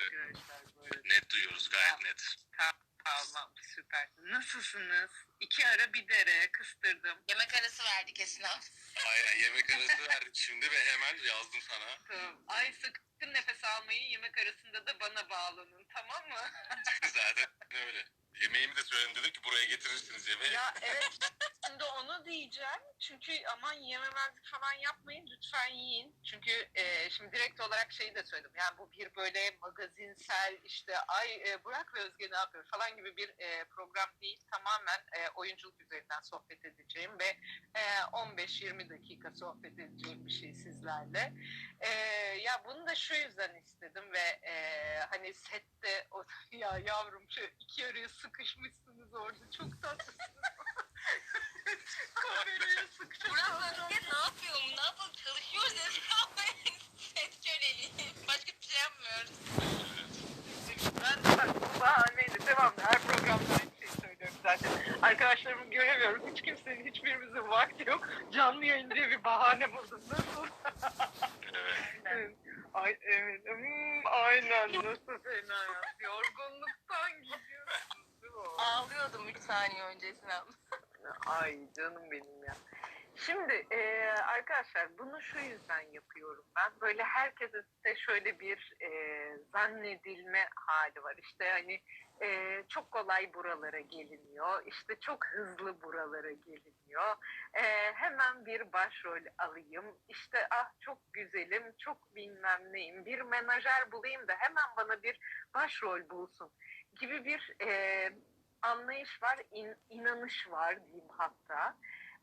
arada. Net duyuyoruz gayet net. Tamam süpersin. Nasılsınız? İki ara bir dere kıstırdım. Yemek arası verdik esnaf. Aynen yemek arası verdik şimdi ve hemen yazdım sana. Tamam. Ay sakın nefes almayın. Yemek arasında da bana bağlanın tamam mı? Zaten öyle. Yemeğimi de söyledim dedim ki buraya getirirsiniz yemeği. ya evet. Şimdi onu diyeceğim. Çünkü aman yememezlik falan yapmayın. Lütfen yiyin. Çünkü e, şimdi direkt olarak şeyi de söyledim. Yani bu bir böyle magazinsel işte ay e, Burak ve Özge ne yapıyor falan gibi bir e, program değil. Tamamen e, oyunculuk üzerinden sohbet edeceğim ve e, 15-20 dakika sohbet edeceğim bir şey sizlerle. E, ya bunu da şu yüzden istedim ve e, hani sette o, ya yavrum şu iki araya sıkışmışsınız orada çok tatlısınız. Kameraya Burak sıkışmışsınız. Özge ne yapıyor? Ne yapalım? Çalışıyoruz esnaf. Set köleliği. Başka bir şey yapmıyoruz. Ben de bak bu bahaneyle devamlı her programda aynı şeyi söylüyorum zaten. Arkadaşlarımı göremiyorum. Hiç kimsenin hiçbirimizin vakti yok. Canlı yayın diye bir bahane buldum. Nasıl? Evet. Ay evet. Hmm, aynen. Nasıl fena ya. Yorgunluktan? Ağlıyordum 3 saniye önce esnaf. Ay canım benim ya. Şimdi e, arkadaşlar bunu şu yüzden yapıyorum ben. Böyle herkese de şöyle bir e, zannedilme hali var. İşte hani e, çok kolay buralara geliniyor. İşte çok hızlı buralara geliniyor. E, hemen bir başrol alayım. İşte ah çok güzelim, çok bilmem neyim. Bir menajer bulayım da hemen bana bir başrol bulsun gibi bir e, anlayış var, in, inanış var diyeyim hatta.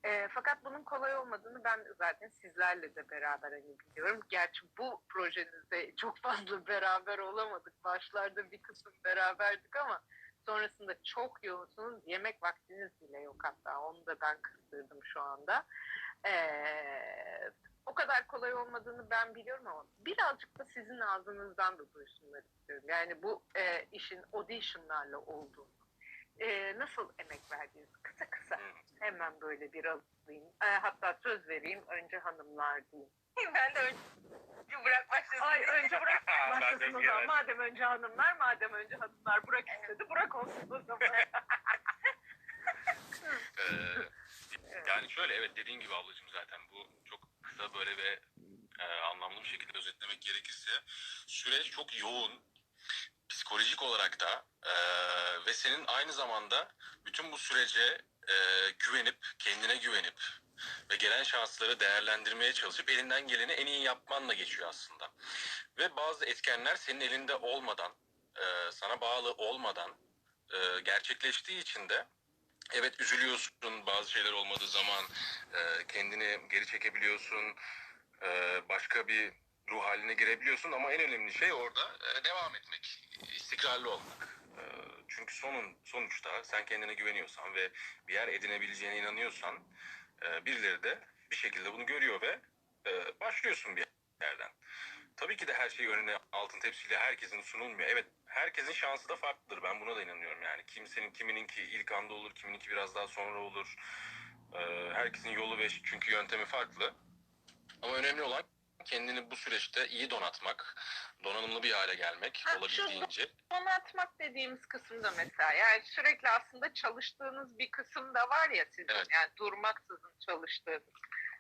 E, fakat bunun kolay olmadığını ben zaten sizlerle de beraber hani biliyorum. Gerçi bu projenizde çok fazla beraber olamadık. Başlarda bir kısım beraberdik ama sonrasında çok yoğunsunuz. Yemek vaktiniz bile yok hatta. Onu da ben kıstırdım şu anda. E, o kadar kolay olmadığını ben biliyorum ama birazcık da sizin ağzınızdan da duysunlar istiyorum. Yani bu e, işin auditionlarla olduğunu e, nasıl emek verdiğiniz kısa kısa hemen böyle bir alayım. E, hatta söz vereyim önce hanımlar diyeyim. ben de önce Burak başlasın. Ay önce bırak başlasın o zaman. Madem önce hanımlar, madem önce hanımlar Burak istedi, Burak olsun o zaman. Ee, yani şöyle evet dediğin gibi ablacığım zaten bu çok kısa böyle ve e, anlamlı bir şekilde özetlemek gerekirse süreç çok yoğun psikolojik olarak da e, ve senin aynı zamanda bütün bu sürece e, güvenip kendine güvenip ve gelen şansları değerlendirmeye çalışıp elinden geleni en iyi yapmanla geçiyor aslında. Ve bazı etkenler senin elinde olmadan, e, sana bağlı olmadan e, gerçekleştiği için de evet üzülüyorsun bazı şeyler olmadığı zaman e, kendini geri çekebiliyorsun e, başka bir ruh haline girebiliyorsun ama en önemli şey orada e, devam etmek istikrarlı olmak E, çünkü sonun sonuçta sen kendine güveniyorsan ve bir yer edinebileceğine inanıyorsan e, birileri de bir şekilde bunu görüyor ve başlıyorsun bir yerden. Tabii ki de her şey önüne altın tepsiyle herkesin sunulmuyor. Evet herkesin şansı da farklıdır. Ben buna da inanıyorum yani. Kimsenin kimininki ilk anda olur, kimininki biraz daha sonra olur. Herkesin yolu ve çünkü yöntemi farklı. Ama önemli olan kendini bu süreçte iyi donatmak, donanımlı bir hale gelmek Ha, olabildiğince. Donatmak dediğimiz kısımda mesela yani sürekli aslında çalıştığınız bir kısım da var ya sizin Evet. yani durmaksızın çalıştığınız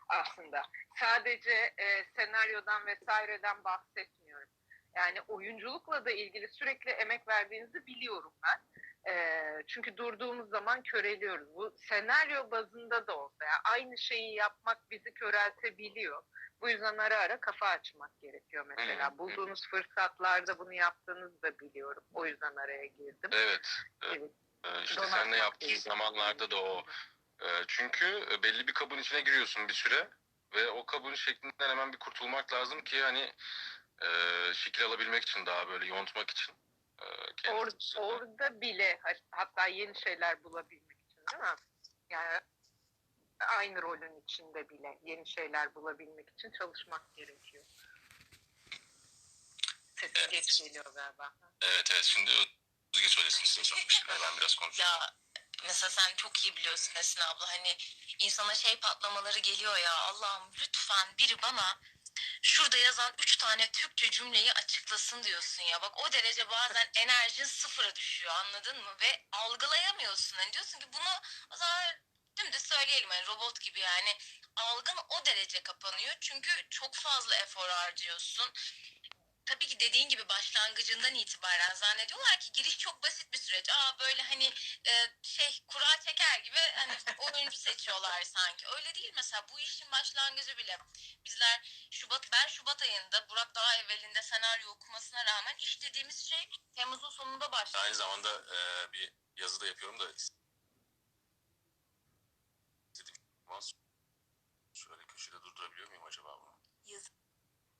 aslında. Sadece e, senaryodan vesaireden bahsetmiyorum. Yani oyunculukla da ilgili sürekli emek verdiğinizi biliyorum ben. E, çünkü durduğumuz zaman köreliyoruz. Bu senaryo bazında da olsa yani aynı şeyi yapmak bizi köreltebiliyor. Bu yüzden ara ara kafa açmak gerekiyor mesela. Hı. Bulduğunuz fırsatlarda bunu yaptığınızı da biliyorum. O yüzden araya girdim. Evet. Evet. Ee, işte Donatmak seninle yaptığın değil. zamanlarda da o. Ee, çünkü belli bir kabın içine giriyorsun bir süre ve o kabın şeklinden hemen bir kurtulmak lazım ki hani e, şekil alabilmek için daha böyle yontmak için. E, Or, orada bile ha- hatta yeni şeyler bulabilmek için değil mi? Yani aynı rolün içinde bile yeni şeyler bulabilmek için çalışmak gerekiyor. Sesim Evet. geç geliyor galiba. Evet evet şimdi Özge söylesin istiyorsan bir şeyler ben biraz konuşayım. Ya mesela sen çok iyi biliyorsun Esin abla hani insana şey patlamaları geliyor ya Allah'ım lütfen biri bana şurada yazan üç tane Türkçe cümleyi açıklasın diyorsun ya. Bak o derece bazen enerjin sıfıra düşüyor anladın mı? Ve algılayamıyorsun. Hani diyorsun ki bunu o zaman dümdüz söyleyelim hani robot gibi yani. Algın o derece kapanıyor. Çünkü çok fazla efor harcıyorsun. Tabii ki dediğin gibi başlangıcından itibaren zannediyorlar ki giriş çok basit bir süreç. Aa böyle hani e, şey kura çeker gibi hani oyuncu seçiyorlar sanki. Öyle değil mesela bu işin başlangıcı bile. Bizler Şubat ben Şubat ayında Burak daha evvelinde senaryo okumasına rağmen işlediğimiz şey Temmuz'un sonunda başladı. Aynı zamanda e, bir yazı da yapıyorum da istediğim zaman şöyle köşede durdurabiliyor muyum acaba bunu? Yazı.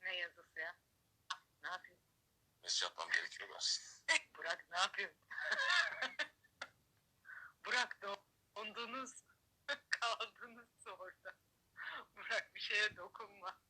Ne yazısı ya? Ne yapayım? Mesaj atmam gerekiyor da. Burak ne yapıyorsun? Burak dondunuz. Kaldınız orada. Burak bir şeye dokunma.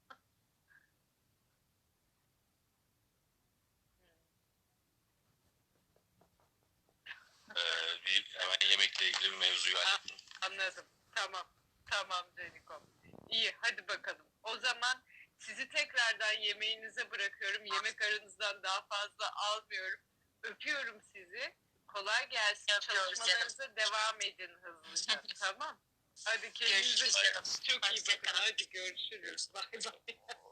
E, bir hemen yemekle ilgili bir mevzuyu hallettim. Anladım. Tamam. Tamam Canikom. İyi hadi bakalım. O zaman sizi tekrardan yemeğinize bırakıyorum. Yemek aranızdan daha fazla almıyorum. Öpüyorum sizi. Kolay gelsin. Çalışmalarınıza devam edin hızlıca. tamam. Hadi kendinize Görüşürüz. çok iyi bakın. Hadi görüşürüz. Bay bay.